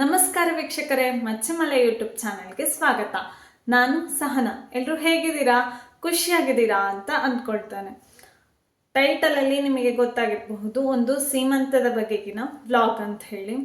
ನಮಸ್ಕಾರ ವೀಕ್ಷಕರೇ, ಮಚ್ಚಮಲೆ ಯೂಟ್ಯೂಬ್ ಚಾನೆಲ್ಗೆ ಸ್ವಾಗತ. ನಾನು ಸಹನ. ಎಲ್ಲರೂ ಹೇಗಿದ್ದೀರಾ? ಖುಷಿಯಾಗಿದ್ದೀರಾ ಅಂತ ಅಂದ್ಕೊಳ್ತಾನೆ. ಟೈಟಲಲ್ಲಿ ನಿಮಗೆ ಗೊತ್ತಾಗಿರಬಹುದು, ಒಂದು ಸೀಮಂತದ ಬಗೆಗಿನ ವ್ಲಾಗ್ ಅಂತ ಹೇಳಿ.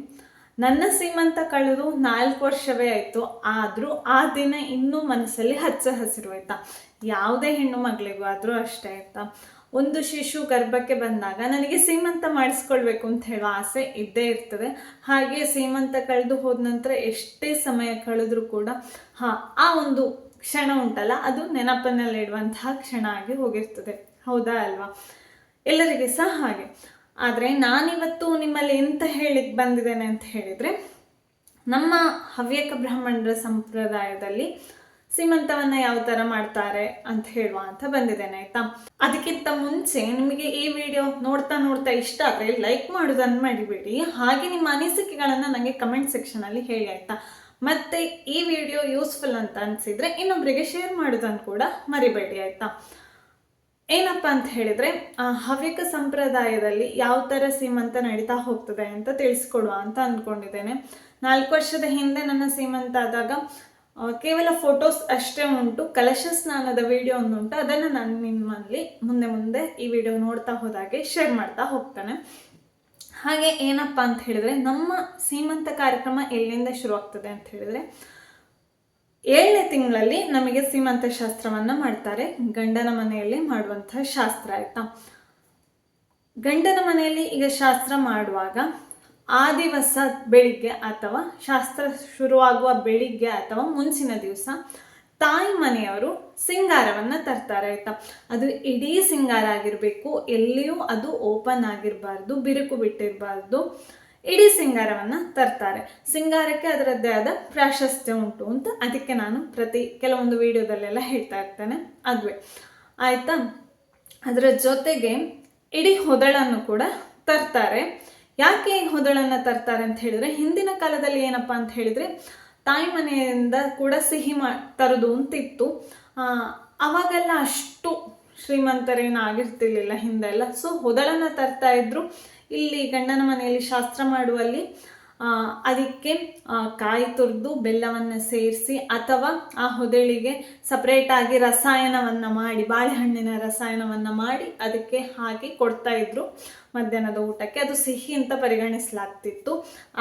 ನನ್ನ ಸೀಮಂತ ಕಳೆದು ನಾಲ್ಕು ವರ್ಷವೇ ಆಯಿತು, ಆದರೂ ಆ ದಿನ ಇನ್ನೂ ಮನಸ್ಸಲ್ಲಿ ಹಚ್ಚ ಹಸಿರು ಆಯ್ತಾ. ಯಾವುದೇ ಹೆಣ್ಣು ಮಗಳಿಗೂ ಆದರೂ ಅಷ್ಟೇ ಆಯ್ತಾ ಒಂದು ಶಿಶು ಗರ್ಭಕ್ಕೆ ಬಂದಾಗ ನನಗೆ ಸೀಮಂತ ಮಾಡಿಸ್ಕೊಳ್ಬೇಕು ಅಂತ ಹೇಳೋ ಆಸೆ ಇದ್ದೇ ಇರ್ತದೆ. ಹಾಗೆ ಸೀಮಂತ ಕಳೆದು ಹೋದ ನಂತರ ಎಷ್ಟೇ ಸಮಯ ಕಳೆದ್ರೂ ಕೂಡ, ಹಾಂ, ಆ ಒಂದು ಕ್ಷಣ ಉಂಟಲ್ಲ, ಅದು ನೆನಪನ್ನಲ್ಲಿಡುವಂತಹ ಕ್ಷಣ ಆಗಿ ಹೋಗಿರ್ತದೆ. ಹೌದಾ ಅಲ್ವಾ? ಎಲ್ಲರಿಗೆ ಸಹ ಹಾಗೆ. ಆದರೆ ನಾನಿವತ್ತು ನಿಮ್ಮಲ್ಲಿ ಎಂತ ಹೇಳಿಕ್ ಬಂದಿದ್ದೇನೆ ಅಂತ ಹೇಳಿದರೆ, ನಮ್ಮ ಹವ್ಯಕ ಬ್ರಾಹ್ಮಣರ ಸಂಪ್ರದಾಯದಲ್ಲಿ ಸೀಮಂತವನ್ನ ಯಾವ ಥರ ಮಾಡ್ತಾರೆ ಅಂತ ಹೇಳುವ ಅಂತ ಬಂದಿದ್ದೇನೆ ಆಯ್ತಾ? ಅದಕ್ಕಿಂತ ಮುಂಚೆ ನಿಮಗೆ ಈ ವಿಡಿಯೋ ನೋಡ್ತಾ ನೋಡ್ತಾ ಇಷ್ಟ ಆದರೆ ಲೈಕ್ ಮಾಡೋದನ್ನು ಮಾಡಿಬಿಡಿ ಹಾಗೆ ನಿಮ್ಮ ಅನಿಸಿಕೆಗಳನ್ನು ನನಗೆ ಕಮೆಂಟ್ ಸೆಕ್ಷನಲ್ಲಿ ಹೇಳಿ, ಆಯ್ತಾ? ಮತ್ತೆ ಈ ವಿಡಿಯೋ ಯೂಸ್ಫುಲ್ ಅಂತ ಅನ್ಸಿದ್ರೆ ಇನ್ನೊಬ್ಬರಿಗೆ ಶೇರ್ ಮಾಡೋದನ್ನು ಕೂಡ ಮರಿಬೇಡಿ, ಆಯ್ತಾ? ಏನಪ್ಪ ಅಂತ ಹೇಳಿದ್ರೆ ಹವ್ಯಕ ಸಂಪ್ರದಾಯದಲ್ಲಿ ಯಾವ ಥರ ಸೀಮಂತ ನಡೀತಾ ಹೋಗ್ತದೆ ಅಂತ ತಿಳಿಸ್ಕೊಡುವ ಅಂತ ಅಂದ್ಕೊಂಡಿದ್ದೇನೆ. ನಾಲ್ಕು ವರ್ಷದ ಹಿಂದೆ ನನ್ನ ಸೀಮಂತ ಆದಾಗ ಕೇವಲ ಫೋಟೋಸ್ ಅಷ್ಟೇ ಉಂಟು ಕಲೆಕ್ಷನ್ಸ್ ನಾನದ ವಿಡಿಯೋ ಒಂದು ಉಂಟು, ಅದನ್ನು ನಾನು ನಿಮ್ಮಲ್ಲಿ ಮುಂದೆ ಮುಂದೆ ಈ ವಿಡಿಯೋ ನೋಡ್ತಾ ಹೋದಾಗೆ ಶೇರ್ ಮಾಡ್ತಾ ಹೋಗ್ತಾನೆ. ಹಾಗೆ ಏನಪ್ಪ ಅಂತ ಹೇಳಿದ್ರೆ, ನಮ್ಮ ಸೀಮಂತ ಕಾರ್ಯಕ್ರಮ ಎಲ್ಲಿಂದ ಶುರು ಆಗ್ತದೆ ಅಂತ ಹೇಳಿದ್ರೆ, ಏಳನೇ ತಿಂಗಳಲ್ಲಿ ನಮಗೆ ಸೀಮಂತ ಶಾಸ್ತ್ರವನ್ನ ಮಾಡ್ತಾರೆ. ಗಂಡನ ಮನೆಯಲ್ಲಿ ಮಾಡುವಂತಹ ಶಾಸ್ತ್ರ, ಆಯ್ತಾ? ಗಂಡನ ಮನೆಯಲ್ಲಿ ಈಗ ಶಾಸ್ತ್ರ ಮಾಡುವಾಗ ಆ ದಿವಸ ಬೆಳಿಗ್ಗೆ ಅಥವಾ ಶಾಸ್ತ್ರ ಶುರುವಾಗುವ ಬೆಳಿಗ್ಗೆ ಅಥವಾ ಮುಂಚಿನ ದಿವಸ ತಾಯಿ ಮನೆಯವರು ಸಿಂಗಾರವನ್ನ ತರ್ತಾರೆ ಆಯಿತಾ? ಅದು ಇಡೀ ಸಿಂಗಾರ ಆಗಿರಬೇಕು, ಎಲ್ಲಿಯೂ ಅದು ಓಪನ್ ಆಗಿರಬಾರ್ದು, ಬಿರುಕು ಬಿಟ್ಟಿರಬಾರ್ದು. ಇಡೀ ಸಿಂಗಾರವನ್ನ ತರ್ತಾರೆ. ಸಿಂಗಾರಕ್ಕೆ ಅದರದ್ದೇ ಆದ ಪ್ರಾಶಸ್ತ್ಯ ಉಂಟು ಅಂತ ಅದಕ್ಕೆ ನಾನು ಪ್ರತಿ ಕೆಲವೊಂದು ವಿಡಿಯೋದಲ್ಲೆಲ್ಲ ಹೇಳ್ತಾ ಇರ್ತೇನೆ. ಅದುವೇ. ಆಯ್ತಾ? ಅದರ ಜೊತೆಗೆ ಇಡೀ ಹೊದಳನ್ನು ಕೂಡ ತರ್ತಾರೆ. ಯಾಕೆ ಹೊದಳನ್ನ ತರ್ತಾರೆ ಅಂತ ಹೇಳಿದ್ರೆ ಹಿಂದಿನ ಕಾಲದಲ್ಲಿ ಏನಪ್ಪಾ ಅಂತ ಹೇಳಿದ್ರೆ ತಾಯಿ ಮನೆಯಿಂದ ಕೂಡ ಸಿಹಿ ಮಾ ತರೋದು ಅಂತಿತ್ತು. ಆ, ಅವಾಗೆಲ್ಲ ಅಷ್ಟು ಶ್ರೀಮಂತರೇನು ಆಗಿರ್ತಿರ್ಲಿಲ್ಲ ಹಿಂದೆಲ್ಲ. ಸೊ ಹೊದಳನ್ನು ತರ್ತಾ ಇದ್ರು. ಇಲ್ಲಿ ಗಂಡನ ಮನೆಯಲ್ಲಿ ಶಾಸ್ತ್ರ ಮಾಡುವಲ್ಲಿ ಅದಕ್ಕೆ ಕಾಯಿ ತುರಿದು ಬೆಲ್ಲವನ್ನು ಸೇರಿಸಿ ಅಥವಾ ಆ ಹೊದಳಿಗೆ ಸಪ್ರೇಟಾಗಿ ರಸಾಯನವನ್ನ ಮಾಡಿ, ಬಾಳೆಹಣ್ಣಿನ ರಸಾಯನವನ್ನು ಮಾಡಿ ಅದಕ್ಕೆ ಹಾಕಿ ಕೊಡ್ತಾ ಇದ್ರು ಮಧ್ಯಾಹ್ನದ ಊಟಕ್ಕೆ. ಅದು ಸಿಹಿ ಅಂತ ಪರಿಗಣಿಸಲಾಗ್ತಿತ್ತು.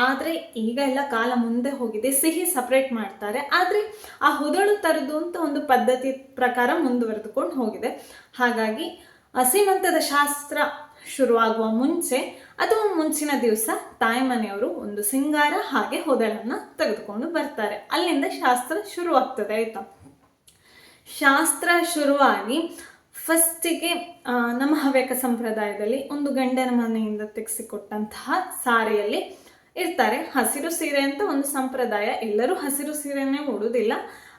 ಆದರೆ ಈಗ ಎಲ್ಲ ಕಾಲ ಮುಂದೆ ಹೋಗಿದೆ, ಸಿಹಿ ಸಪ್ರೇಟ್ ಮಾಡ್ತಾರೆ. ಆದರೆ ಆ ಹೊದಳು ತರದು ಅಂತ ಒಂದು ಪದ್ಧತಿ ಪ್ರಕಾರ ಮುಂದುವರೆದುಕೊಂಡು ಹೋಗಿದೆ. ಹಾಗಾಗಿ ಸೀಮಂತದ ಶಾಸ್ತ್ರ ಶುರುವಾಗುವ ಮುಂಚೆ ಅಥವಾ ಮುಂಚಿನ ದಿವಸ ತಾಯಿ ಮನೆಯವರು ಒಂದು ಸಿಂಗಾರ ಹಾಗೆ ಹೊದಳನ್ನು ತೆಗೆದುಕೊಂಡು ಬರ್ತಾರೆ. ಅಲ್ಲಿಂದ ಶಾಸ್ತ್ರ ಶುರುವಾಗ್ತದೆ, ಆಯ್ತಾ? ಶಾಸ್ತ್ರ ಶುರುವಾಗಿ ಫಸ್ಟಿಗೆ ನಮ್ಮ ಹವ್ಯಕ ಸಂಪ್ರದಾಯದಲ್ಲಿ ಒಂದು ಗಂಡನ ಮನೆಯಿಂದ ತೆಗೆಸಿಕೊಟ್ಟಂತಹ ಸಾರಿಯಲ್ಲಿ ಇರ್ತಾರೆ. ಹಸಿರು ಸೀರೆ ಅಂತ ಒಂದು ಸಂಪ್ರದಾಯ. ಎಲ್ಲರೂ ಹಸಿರು ಸೀರೆನೇ ಉಡುವುದಿಲ್ಲ.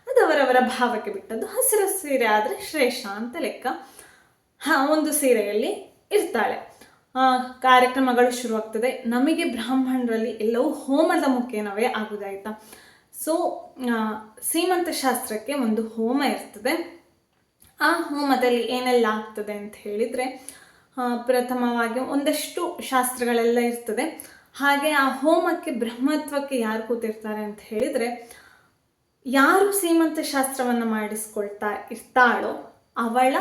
ಅದು ಅವರವರ ಭಾವಕ್ಕೆ ಬಿಟ್ಟದ್ದು ಹಸಿರು ಸೀರೆ ಆದರೆ ಶ್ರೇಷ್ಠ ಅಂತ ಲೆಕ್ಕ. ಹಾ, ಒಂದು ಸೀರೆಯಲ್ಲಿ ಇರ್ತಾಳೆ. ಕಾರ್ಯಕ್ರಮಗಳು ಶುರುವಾಗ್ತದೆ. ನಮಗೆ ಬ್ರಾಹ್ಮಣರಲ್ಲಿ ಎಲ್ಲವೂ ಹೋಮದ ಮುಖೇನವೇ ಆಗುದಾಯ್ತಾ? ಸೊ ಸೀಮಂತ ಶಾಸ್ತ್ರಕ್ಕೆ ಒಂದು ಹೋಮ ಇರ್ತದೆ. ಆ ಹೋಮದಲ್ಲಿ ಏನೆಲ್ಲ ಆಗ್ತದೆ ಅಂತ ಹೇಳಿದರೆ ಪ್ರಥಮವಾಗಿ ಒಂದಷ್ಟು ಶಾಸ್ತ್ರಗಳೆಲ್ಲ ಇರ್ತದೆ. ಹಾಗೆ ಆ ಹೋಮಕ್ಕೆ ಬ್ರಹ್ಮತ್ವಕ್ಕೆ ಯಾರು ಕೂತಿರ್ತಾರೆ ಅಂತ ಹೇಳಿದರೆ, ಯಾರು ಸೀಮಂತ ಶಾಸ್ತ್ರವನ್ನು ಮಾಡಿಸ್ಕೊಳ್ತಾ ಇರ್ತಾಳೋ ಅವಳ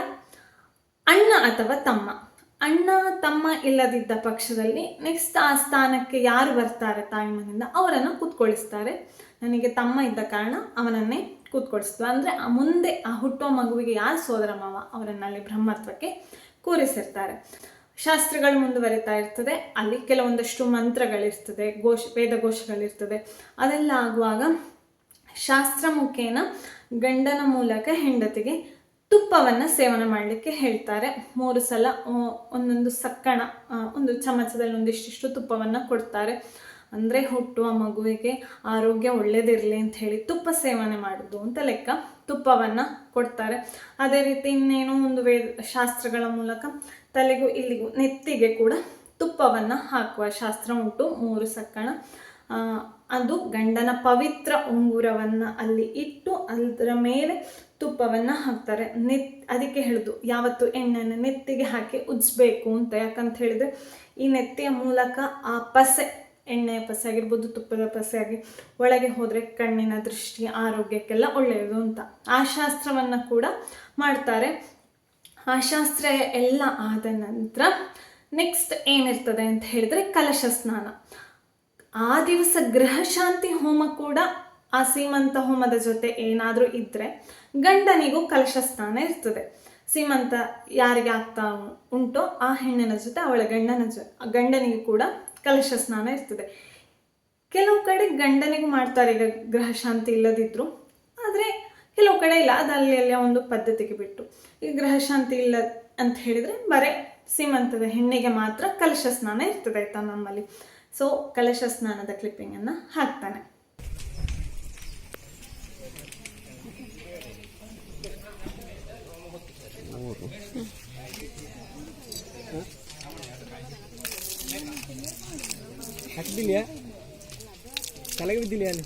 ಅಣ್ಣ ಅಥವಾ ತಮ್ಮ. ಅಣ್ಣ, ತಮ್ಮ ಇಲ್ಲದಿದ್ದ ಪಕ್ಷದಲ್ಲಿ ನೆಕ್ಸ್ಟ್ ಆ ಸ್ಥಾನಕ್ಕೆ ಯಾರು ಬರ್ತಾರೆ ತಾಯಿ ಮನೆಯಿಂದ? ಅವರನ್ನು ಕೂತ್ಕೊಳಿಸ್ತಾರೆ. ನನಗೆ ತಮ್ಮ ಇದ್ದ ಕಾರಣ ಅವನನ್ನೇ ಕೂತ್ಕೊಳಿಸ್ತಾರೆ ಅಂದರೆ ಮುಂದೆ ಆ ಹುಟ್ಟುವ ಮಗುವಿಗೆ ಯಾರು ಸೋದರ ಮಾವ ಅವರನ್ನಲ್ಲಿ ಬ್ರಹ್ಮತ್ವಕ್ಕೆ ಕೂರಿಸಿರ್ತಾರೆ. ಶಾಸ್ತ್ರಗಳು ಮುಂದುವರಿತಾ ಇರ್ತದೆ. ಅಲ್ಲಿ ಕೆಲವೊಂದಷ್ಟು ಮಂತ್ರಗಳಿರ್ತದೆ, ಘೋಷ, ವೇದಘೋಷಗಳಿರ್ತದೆ. ಅದೆಲ್ಲ ಆಗುವಾಗ ಶಾಸ್ತ್ರ ಮುಖೇನ ಗಂಡನ ಮೂಲಕ ಹೆಂಡತಿಗೆ ತುಪ್ಪವನ್ನು ಸೇವನೆ ಮಾಡಲಿಕ್ಕೆ ಹೇಳ್ತಾರೆ. ಮೂರು ಸಲ ಒಂದೊಂದು ಸಕ್ಕಣ ಒಂದು ಚಮಚದಲ್ಲಿ ಒಂದಿಷ್ಟಿಷ್ಟು ತುಪ್ಪವನ್ನು ಕೊಡ್ತಾರೆ. ಅಂದರೆ ಹುಟ್ಟುವ ಮಗುವಿಗೆ ಆರೋಗ್ಯ ಒಳ್ಳೇದಿರಲಿ ಅಂತ ಹೇಳಿ ತುಪ್ಪ ಸೇವನೆ ಮಾಡೋದು ಅಂತ ಲೆಕ್ಕ ತುಪ್ಪವನ್ನು ಕೊಡ್ತಾರೆ. ಅದೇ ರೀತಿ ಇನ್ನೇನೋ ಒಂದು ವೇದ, ಶಾಸ್ತ್ರಗಳ ಮೂಲಕ ತಲೆಗೂ ಇಲ್ಲಿಗೂ ನೆತ್ತಿಗೆ ಕೂಡ ತುಪ್ಪವನ್ನು ಹಾಕುವ ಶಾಸ್ತ್ರ ಉಂಟು. ಮೂರು ಸಕ್ಕಣ ಅದು ಗಂಡನ ಪವಿತ್ರ ಉಂಗುರವನ್ನು ಅಲ್ಲಿ ಇಟ್ಟು ಅದರ ಮೇಲೆ ತುಪ್ಪವನ್ನು ಹಾಕ್ತಾರೆ. ನೆತ್, ಅದಕ್ಕೆ ಹೇಳಿದ್ದು ಯಾವತ್ತು ಎಣ್ಣೆನ ನೆತ್ತಿಗೆ ಹಾಕಿ ಉಜ್ಜಬೇಕು ಅಂತ. ಯಾಕಂತ ಹೇಳಿದ್ರೆ, ಈ ನೆತ್ತಿಯ ಮೂಲಕ ಆ ಪಸೆ, ಎಣ್ಣೆಯ ಪಸೆ ಆಗಿರ್ಬೋದು, ತುಪ್ಪದ ಪಸೆ ಆಗಿ ಒಳಗೆ ಹೋದರೆ ಕಣ್ಣಿನ ದೃಷ್ಟಿ, ಆರೋಗ್ಯಕ್ಕೆಲ್ಲ ಒಳ್ಳೆಯದು ಅಂತ. ಆ ಶಾಸ್ತ್ರವನ್ನು ಕೂಡ ಮಾಡ್ತಾರೆ. ಆ ಶಾಸ್ತ್ರ ಎಲ್ಲ ಆದ ನಂತರ ನೆಕ್ಸ್ಟ್ ಏನಿರ್ತದೆ ಅಂತ ಹೇಳಿದರೆ ಕಲಶ ಸ್ನಾನ. ಆ ದಿವಸ ಗೃಹ ಶಾಂತಿ ಹೋಮ ಕೂಡ ಆ ಸೀಮಂತ ಹೋಮದ ಜೊತೆ ಏನಾದರೂ ಇದ್ದರೆ ಗಂಡನಿಗೂ ಕಲಶ ಸ್ನಾನ ಇರ್ತದೆ. ಸೀಮಂತ ಯಾರಿಗೆ ಆಗ್ತಾ ಉಂಟೋ ಆ ಹೆಣ್ಣಿನ ಜೊತೆ, ಅವಳ ಗಂಡನ ಜೊ, ಗಂಡನಿಗೂ ಕೂಡ ಕಲಶ ಸ್ನಾನ ಇರ್ತದೆ. ಕೆಲವು ಕಡೆ ಗಂಡನಿಗೂ ಮಾಡ್ತಾರೆ ಈಗ ಗ್ರಹ ಶಾಂತಿ ಇಲ್ಲದಿದ್ದರೂ ಆದರೆ ಕೆಲವು ಕಡೆ ಇಲ್ಲ. ಅದು ಅಲ್ಲಿ ಒಂದು ಪದ್ಧತಿಗೆ ಬಿಟ್ಟು. ಈಗ ಗ್ರಹ ಶಾಂತಿ ಇಲ್ಲ ಅಂತ ಹೇಳಿದರೆ ಬರೀ ಸೀಮಂತದ ಹೆಣ್ಣಿಗೆ ಮಾತ್ರ ಕಲಶ ಸ್ನಾನ ಇರ್ತದೆ ಆಯ್ತಾ ನಮ್ಮಲ್ಲಿ. ಸೊ ಕಲಶ ಸ್ನಾನದ ಕ್ಲಿಪ್ಪಿಂಗನ್ನು ಹಾಕ್ತಾನೆ. ಹಾಕಿದ್ದಿಲ್ಲ ತಲೆಗೆ ಬಿದ್ದಿಲ್ಲ ಅಲ್ಲಿ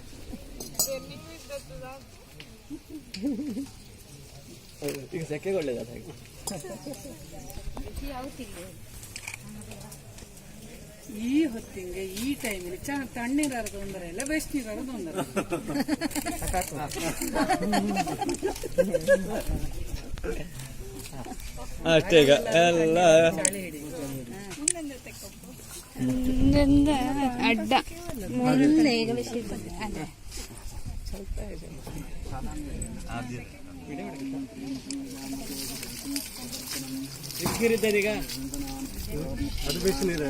ಈಗ ಸೆಕೆಗೆ ಒಳ್ಳೇದ ಈ ಹೊತ್ತಿಗೆ ಈ ಟೈಮಲ್ಲಿ ಚ ತಣ್ಣೀರಾರ ತೊಂದರೆ ಇಲ್ಲ ಬಿಸಿನೀರಾರ ತೊಂದರೆ. ಅಷ್ಟೇ ಈಗ ಎಲ್ಲ ಚಳಿ ಹಿಡಿ ಅಡ್ಡ ಮುಂದೆ ಈಗ ಬಿಸಿ ಅದೇ ಬಿಸಿನೀರಿದ್ದದ ಈಗ ಅದು ಬಿಸಿನೀರು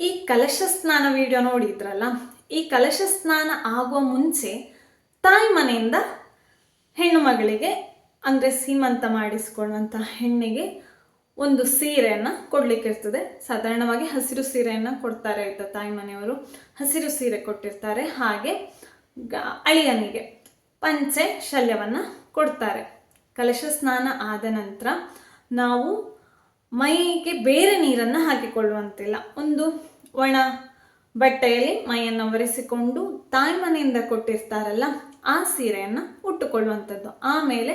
ಈ ಕಲಶ ಸ್ನಾನ ವಿಡಿಯೋ ನೋಡಿದ್ರಲ್ಲ ಈ ಕಲಶ ಸ್ನಾನ ಆಗುವ ಮುಂಚೆ ತಾಯಿ ಮನೆಯಿಂದ ಹೆಣ್ಣು ಮಗಳಿಗೆ, ಅಂದರೆ ಸೀಮಂತ ಮಾಡಿಸ್ಕೊಳ್ಳುವಂಥ ಹೆಣ್ಣಿಗೆ ಒಂದು ಸೀರೆಯನ್ನು ಕೊಡ್ಲಿಕ್ಕೆ ಇರ್ತದೆ. ಸಾಧಾರಣವಾಗಿ ಹಸಿರು ಸೀರೆಯನ್ನು ಕೊಡ್ತಾರೆ ಇದ್ದ ತಾಯಿ ಮನೆಯವರು. ಹಸಿರು ಸೀರೆ ಕೊಟ್ಟಿರ್ತಾರೆ. ಹಾಗೆ ಅಳಿಯನಿಗೆ ಪಂಚೆ ಶಲ್ಯವನ್ನು ಕೊಡ್ತಾರೆ. ಕಲಶ ಸ್ನಾನ ಆದ ನಂತರ ನಾವು ಮೈಗೆ ಬೇರೆ ನೀರನ್ನು ಹಾಕಿಕೊಳ್ಳುವಂತಿಲ್ಲ. ಒಂದು ಒಣ ಬಟ್ಟೆಯಲ್ಲಿ ಮೈಯನ್ನು ಒರೆಸಿಕೊಂಡು ತಾಯಿ ಮನೆಯಿಂದ ಕೊಟ್ಟಿರ್ತಾರಲ್ಲ ಆ ಸೀರೆಯನ್ನು ಉಟ್ಟುಕೊಳ್ಳುವಂಥದ್ದು. ಆಮೇಲೆ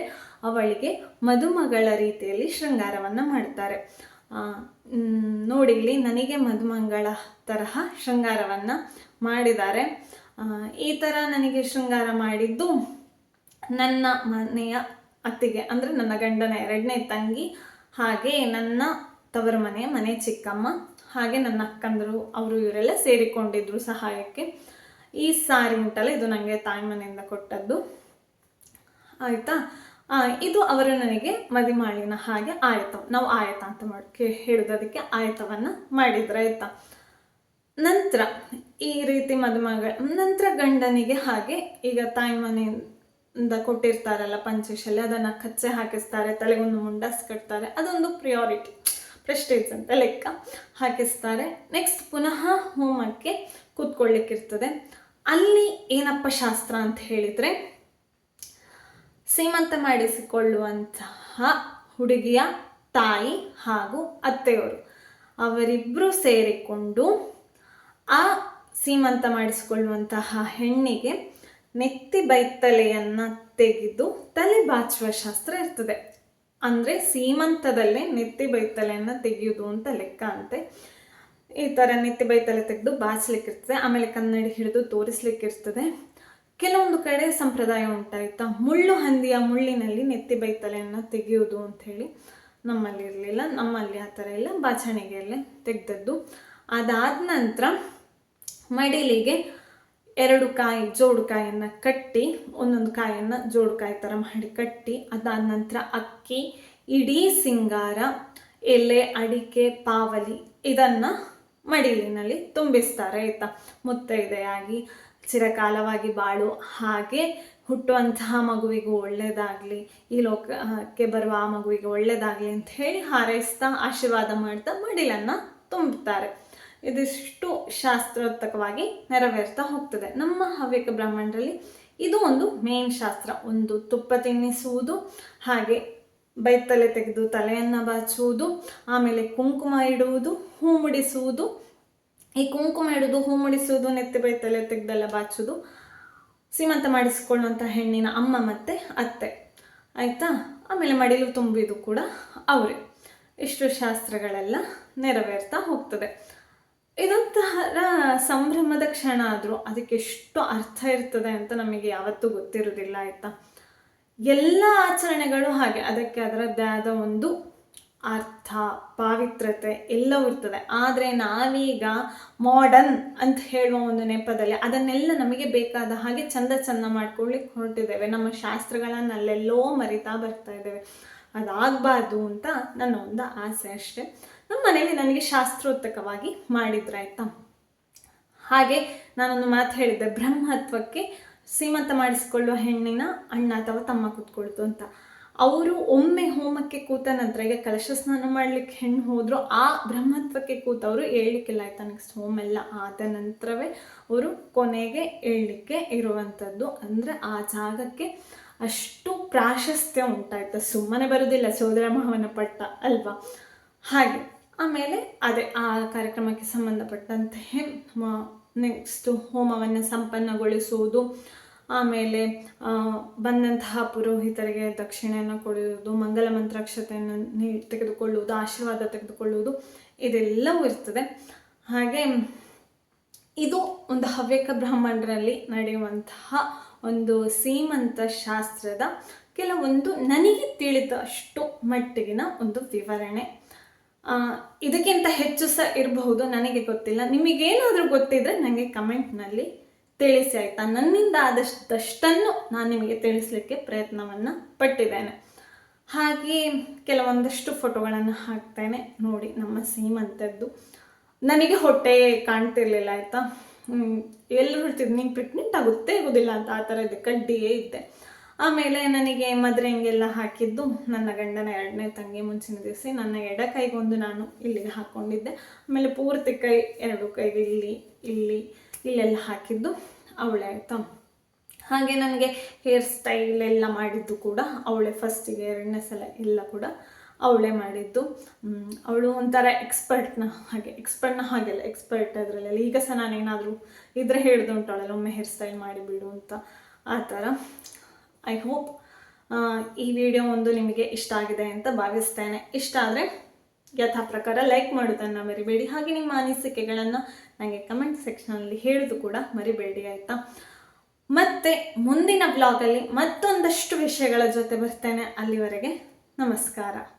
ಅವಳಿಗೆ ಮದುಮಗಳ ರೀತಿಯಲ್ಲಿ ಶೃಂಗಾರವನ್ನು ಮಾಡ್ತಾರೆ. ನೋಡಿ, ಇಲ್ಲಿ ನನಗೆ ಮದುಮಗಳ ತರಹ ಶೃಂಗಾರವನ್ನು ಮಾಡಿದ್ದಾರೆ. ಈ ಥರ ನನಗೆ ಶೃಂಗಾರ ಮಾಡಿದ್ದು ನನ್ನ ಮನೆಯ ಅತ್ತಿಗೆ, ಅಂದರೆ ನನ್ನ ಗಂಡನ ಎರಡನೇ ತಂಗಿ, ಹಾಗೆ ನನ್ನ ತವರ ಮನೆಯ ಮನೆ ಚಿಕ್ಕಮ್ಮ, ಹಾಗೆ ನನ್ನ ಅಕ್ಕಂದರು, ಅವರು ಇವರೆಲ್ಲ ಸೇರಿಕೊಂಡಿದ್ರು ಸಹಾಯಕ್ಕೆ. ಈ ಸಾರಿ ಉಂಟಲ್ಲ ಇದು ನನಗೆ ತಾಯಿ ಮನೆಯಿಂದ ಕೊಟ್ಟದ್ದು. ಆಯಿತಾ? ಇದು ಅವರು ನನಗೆ ಮದಿ ಮಾಡಿನ ಹಾಗೆ ಆಯತ. ನಾವು ಆಯತ ಅಂತ ಮಾಡಿ ಹೇಳೋದು. ಅದಕ್ಕೆ ಆಯತವನ್ನು ಮಾಡಿದ್ರು, ಆಯಿತಾ? ನಂತರ ಈ ರೀತಿ ಮದುಮಗಳ ನಂತರ ಗಂಡನಿಗೆ ಹಾಗೆ ಈಗ ತಾಯಿ ಮನೆಯಿಂದ ಕೊಟ್ಟಿರ್ತಾರಲ್ಲ ಪಂಚಶಾಲೆ, ಅದನ್ನು ಕಚ್ಚೆ ಹಾಕಿಸ್ತಾರೆ, ತಲೆಗೊಂದು ಮುಂಡಾಸ್ ಕಟ್ತಾರೆ. ಅದೊಂದು ಪ್ರಿಯಾರಿಟಿ ಪ್ರೆಸ್ಟೇಜ್ ಅಂತ ಲೆಕ್ಕ ಹಾಕಿಸ್ತಾರೆ. ನೆಕ್ಸ್ಟ್ ಪುನಃ ಹೋಮಕ್ಕೆ ಕೂತ್ಕೊಳ್ಳಿಕ್ಕಿರ್ತದೆ. ಅಲ್ಲಿ ಏನಪ್ಪ ಶಾಸ್ತ್ರ ಅಂತ ಹೇಳಿದರೆ ಸೀಮಂತ ಮಾಡಿಸಿಕೊಳ್ಳುವಂತಹ ಹುಡುಗಿಯ ತಾಯಿ ಹಾಗೂ ಅತ್ತೆಯವರು ಅವರಿಬ್ಬರು ಸೇರಿಕೊಂಡು ಆ ಸೀಮಂತ ಮಾಡಿಸಿಕೊಳ್ಳುವಂತಹ ಹೆಣ್ಣಿಗೆ ನೆತ್ತಿ ಬೈತಲೆಯನ್ನು ತೆಗೆದು ತಲೆ ಬಾಚುವ ಶಾಸ್ತ್ರ ಇರ್ತದೆ. ಅಂದರೆ ಸೀಮಂತದಲ್ಲೇ ನೆತ್ತಿ ಬೈತಲೆಯನ್ನು ತೆಗೆಯುವುದು ಅಂತ ಲೆಕ್ಕ ಅಂತೆ. ಈ ಥರ ನೆತ್ತಿ ಬೈತಲೆ ತೆಗೆದು ಬಾಚ್ಲಿಕ್ಕೆ ಇರ್ತದೆ ಆಮೇಲೆ ಕನ್ನಡಿ ಹಿಡಿದು ತೋರಿಸ್ಲಿಕ್ಕಿರ್ತದೆ. ಕೆಲವೊಂದು ಕಡೆ ಸಂಪ್ರದಾಯ ಉಂಟಾಯ್ತಾ, ಮುಳ್ಳು ಹಂದಿಯ ಮುಳ್ಳಿನಲ್ಲಿ ನೆತ್ತಿ ಬೈತಲೆಯನ್ನು ತೆಗೆಯುವುದು ಹೇಳಿ ನಮ್ಮಲ್ಲಿ ಇರಲಿಲ್ಲ, ನಮ್ಮಲ್ಲಿ ಆ ಥರ ಎಲ್ಲ ಬಾಚಣಿಗೆಯಲ್ಲೇ ತೆಗೆದದ್ದು. ಅದಾದ ನಂತರ ಮಡಿಲಿಗೆ ಎರಡು ಕಾಯಿ ಜೋಡು ಕಾಯನ್ನು ಕಟ್ಟಿ, ಒಂದೊಂದು ಕಾಯನ್ನು ಜೋಡು ಕಾಯಿ ಥರ ಮಾಡಿ ಕಟ್ಟಿ, ಅದಾದ ನಂತರ ಅಕ್ಕಿ, ಇಡೀ ಸಿಂಗಾರ, ಎಲೆ, ಅಡಿಕೆ, ಪಾವಲಿ ಇದನ್ನು ಮಡಿಲಿನಲ್ಲಿ ತುಂಬಿಸ್ತಾರೆ, ಆಯಿತಾ? ಮುತ್ತೈದೆಯಾಗಿ, ಚಿರಕಾಲವಾಗಿ ಬಾಳು. ಹಾಗೆ ಹುಟ್ಟುವಂತಹ ಮಗುವಿಗೂ ಒಳ್ಳೆಯದಾಗಲಿ ಈ ಲೋಕಕ್ಕೆ ಬರುವ ಆ ಮಗುವಿಗೆ ಒಳ್ಳೆಯದಾಗಲಿ ಅಂತ ಹೇಳಿ ಹಾರೈಸ್ತಾ ಆಶೀರ್ವಾದ ಮಾಡ್ತಾ ಮಡಿಲನ್ನು ತುಂಬುತ್ತಾರೆ ಇದಿಷ್ಟು ಶಾಸ್ತ್ರೋತ್ತಕವಾಗಿ ನೆರವೇರ್ತಾ ಹೋಗ್ತದೆ. ನಮ್ಮ ಹವ್ಯಕ ಬ್ರಾಹ್ಮಣರಲ್ಲಿ ಇದು ಒಂದು ಮೇನ್ ಶಾಸ್ತ್ರ. ಒಂದು ತುಪ್ಪ ತಿನ್ನಿಸುವುದು, ಹಾಗೆ ಬೈತಲೆ ತೆಗೆದು ತಲೆಯನ್ನು ಬಾಚುವುದು, ಆಮೇಲೆ ಕುಂಕುಮ ಇಡುವುದು, ಹೂ ಮುಡಿಸುವುದು ಈ ಕುಂಕುಮ ಇಡುವುದು ಹೂ ಮುಡಿಸೋದು ನೆತ್ತಿ ಬೈತಲೆ ತೆಗ್ದೆಲ್ಲ ಬಾಚೋದು, ಸೀಮಂತ ಮಾಡಿಸ್ಕೊಳ್ಳುವಂಥ ಹೆಣ್ಣಿನ ಅಮ್ಮ ಮತ್ತು ಅತ್ತೆ. ಆಯಿತಾ? ಆಮೇಲೆ ಮಡಿಲು ತುಂಬಿದು ಕೂಡ ಅವರೇ. ಇಷ್ಟು ಶಾಸ್ತ್ರಗಳೆಲ್ಲ ನೆರವೇರ್ತಾ ಹೋಗ್ತದೆ. ಇದೊಂಥರ ಸಂಭ್ರಮದ ಕ್ಷಣ ಆದರೂ ಅದಕ್ಕೆ ಎಷ್ಟು ಅರ್ಥ ಇರ್ತದೆ ಅಂತ ನಮಗೆ ಯಾವತ್ತೂ ಗೊತ್ತಿರೋದಿಲ್ಲ ಆಯಿತಾ? ಎಲ್ಲ ಆಚರಣೆಗಳು ಹಾಗೆ. ಅದಕ್ಕೆ ಅದರದ್ದೇ ಆದ ಒಂದು ಅರ್ಥ ಪಾವಿತ್ರತೆ ಎಲ್ಲವೂ ಇರ್ತದೆ. ಆದರೆ ನಾವೀಗ ಮಾಡರ್ನ್ ಅಂತ ಹೇಳುವ ಒಂದು ನೆಪದಲ್ಲಿ ಅದನ್ನೆಲ್ಲ ನಮಗೆ ಬೇಕಾದ ಹಾಗೆ ಚಂದ ಚಂದ ಮಾಡ್ಕೊಳ್ಳಿಕ್ಕೆ ಹೊರಟಿದ್ದೇವೆ. ನಮ್ಮ ಶಾಸ್ತ್ರಗಳನ್ನು ಅಲ್ಲೆಲ್ಲೋ ಮರಿತಾ ಬರ್ತಾ ಇದ್ದೇವೆ. ಅದಾಗಬಾರ್ದು ಅಂತ ನನ್ನ ಒಂದು ಆಸೆ ಅಷ್ಟೆ. ನಮ್ಮ ಮನೇಲಿ ನನಗೆ ಶಾಸ್ತ್ರೋತ್ತಕವಾಗಿ ಮಾಡಿದ್ರಾಯ್ತಾ? ಹಾಗೆ ನಾನೊಂದು ಮಾತು ಹೇಳಿದ್ದೆ, ಬ್ರಹ್ಮತ್ವಕ್ಕೆ ಸೀಮಂತ ಮಾಡಿಸಿಕೊಳ್ಳುವ ಹೆಣ್ಣಿನ ಅಣ್ಣ ಅಥವಾ ತಮ್ಮ ಕೂತ್ಕೊಳ್ತು ಅಂತ. ಅವರು ಒಮ್ಮೆ ಹೋಮಕ್ಕೆ ಕೂತ ನಂತರ ಈಗ ಕಲಶ ಸ್ನಾನ ಮಾಡ್ಲಿಕ್ಕೆ ಹೆಣ್ಣು ಹೋದ್ರು, ಆ ಬ್ರಹ್ಮತ್ವಕ್ಕೆ ಕೂತವರು ಹೇಳಲಿಕ್ಕಿಲ್ಲ, ಆಯ್ತಾ ನೆಕ್ಸ್ಟ್ ಹೋಮ್ ಎಲ್ಲ ಆದ ನಂತರವೇ ಅವರು ಕೊನೆಗೆ ಹೇಳಲಿಕ್ಕೆ ಇರುವಂಥದ್ದು ಅಂದರೆ ಆ ಜಾಗಕ್ಕೆ ಅಷ್ಟು ಪ್ರಾಶಸ್ತ್ಯ ಉಂಟಾಯ್ತಾ, ಸುಮ್ಮನೆ ಬರುವುದಿಲ್ಲ ಸೋದರ ಮಹವನ ಪಟ್ಟ ಅಲ್ವಾ? ಹಾಗೆ, ಆಮೇಲೆ ಅದೇ ಆ ಕಾರ್ಯಕ್ರಮಕ್ಕೆ ಸಂಬಂಧಪಟ್ಟಂತೆ ನೆಕ್ಸ್ಟು ಹೋಮವನ್ನು ಸಂಪನ್ನಗೊಳಿಸುವುದು ಆಮೇಲೆ ಬಂದಂತಹ ಪುರೋಹಿತರಿಗೆ ದಕ್ಷಿಣೆಯನ್ನು ಕೊಡುವುದು, ಮಂಗಲ ಮಂತ್ರಾಕ್ಷತೆಯನ್ನು ನೀ, ತೆಗೆದುಕೊಳ್ಳುವುದು, ಆಶೀರ್ವಾದ ತೆಗೆದುಕೊಳ್ಳುವುದು, ಇದೆಲ್ಲವೂ ಇರ್ತದೆ. ಹಾಗೆ, ಇದು ಒಂದು ಹವ್ಯಕ ಬ್ರಾಹ್ಮಣರಲ್ಲಿ ನಡೆಯುವಂತಹ ಒಂದು ಸೀಮಂತ ಶಾಸ್ತ್ರದ ಕೆಲವೊಂದು ನನಗೆ ತಿಳಿದಷ್ಟು ಮಟ್ಟಿಗಿನ ಒಂದು ವಿವರಣೆ. ಇದಕ್ಕಿಂತ ಹೆಚ್ಚು ಸಹ ಇರಬಹುದು, ನನಗೆ ಗೊತ್ತಿಲ್ಲ. ನಿಮಗೇನಾದರೂ ಗೊತ್ತಿದ್ರೆ ನನಗೆ ಕಮೆಂಟ್ನಲ್ಲಿ ತಿಳಿಸಿ ಆಯಿತಾ? ನನ್ನಿಂದ ಆದಷ್ಟನ್ನು ನಾನು ನಿಮಗೆ ತಿಳಿಸ್ಲಿಕ್ಕೆ ಪ್ರಯತ್ನವನ್ನು ಪಟ್ಟಿದ್ದೇನೆ. ಹಾಗೆ ಕೆಲವೊಂದಷ್ಟು ಫೋಟೋಗಳನ್ನು ಹಾಕ್ತೇನೆ. ನೋಡಿ, ನಮ್ಮ ಸೀಮಂತದ್ದು. ನನಗೆ ಹೊಟ್ಟೆ ಕಾಣ್ತಿರ್ಲಿಲ್ಲ, ಆಯಿತಾ? ಎಲ್ಲರೂ ಹೇಳ್ತಿದ್ರು ನೀನು ಪ್ರೆಗ್ನೆಂಟ್ ಆಗುತ್ತೆ ಆಗೋದಿಲ್ಲ ಅಂತ ಆ ಥರ ಇದೆ, ಕಡ್ಡಿಯೇ ಇದ್ದೆ ಆಮೇಲೆ ನನಗೆ ಮದ್ರೆಂಗೆಲ್ಲ ಹಾಕಿದ್ದು ನನ್ನ ಗಂಡನ ಎರಡನೇ ತಂಗಿ ಮುಂಚಿನ ದಿವಸ. ನನ್ನ ಎಡ ಕೈಗೊಂದು ನಾನು ಇಲ್ಲಿಗೆ ಹಾಕ್ಕೊಂಡಿದ್ದೆ ಆಮೇಲೆ ಪೂರ್ತಿ ಕೈ ಎರಡು ಕೈಗೆ ಇಲ್ಲಿ ಇಲ್ಲಿ ಇಲ್ಲೆಲ್ಲ ಹಾಕಿದ್ದು ಅವಳೇ ಆಯಿತಾ? ಹಾಗೆ ನನಗೆ ಹೇರ್ ಸ್ಟೈಲ್ ಎಲ್ಲ ಮಾಡಿದ್ದು ಕೂಡ ಅವಳೆ ಫಸ್ಟಿಗೆ ಎರಡನೇ ಸಲ ಎಲ್ಲ ಕೂಡ ಅವಳೇ ಮಾಡಿದ್ದು. ಅವಳು ಒಂಥರ ಎಕ್ಸ್ಪರ್ಟ್ನ ಹಾಗೆ ಎಕ್ಸ್ಪರ್ಟ್ನ ಹಾಗೆಲ್ಲ ಎಕ್ಸ್ಪರ್ಟ್ ಅದರಲ್ಲೆಲ್ಲ. ಈಗ ಸಹ ನಾನೇನಾದರೂ ಇದ್ರೆ ಹೇಳ್ದು ಉಂಟಾಳಲ್ಲ, ಒಮ್ಮೆ ಹೇರ್ ಸ್ಟೈಲ್ ಮಾಡಿಬಿಡು ಅಂತ. ಆ ಥರ. ಐ ಹೋಪ್ ಈ ವಿಡಿಯೋ ಒಂದು ನಿಮಗೆ ಇಷ್ಟ ಆಗಿದೆ ಅಂತ ಭಾವಿಸ್ತೇನೆ. ಇಷ್ಟ ಆದರೆ ಯಥಾ ಪ್ರಕಾರ ಲೈಕ್ ಮಾಡೋದನ್ನು ಮರಿಬೇಡಿ. ಹಾಗೆ ನಿಮ್ಮ ಅನಿಸಿಕೆಗಳನ್ನು ನನಗೆ ಕಮೆಂಟ್ ಸೆಕ್ಷನಲ್ಲಿ ಹೇಳೋದು ಕೂಡ ಮರಿಬೇಡಿ, ಆಯಿತಾ? ಮತ್ತೆ ಮುಂದಿನ ಬ್ಲಾಗಲ್ಲಿ ಮತ್ತೊಂದಷ್ಟು ವಿಷಯಗಳ ಜೊತೆ ಬರ್ತೇನೆ. ಅಲ್ಲಿವರೆಗೆ ನಮಸ್ಕಾರ.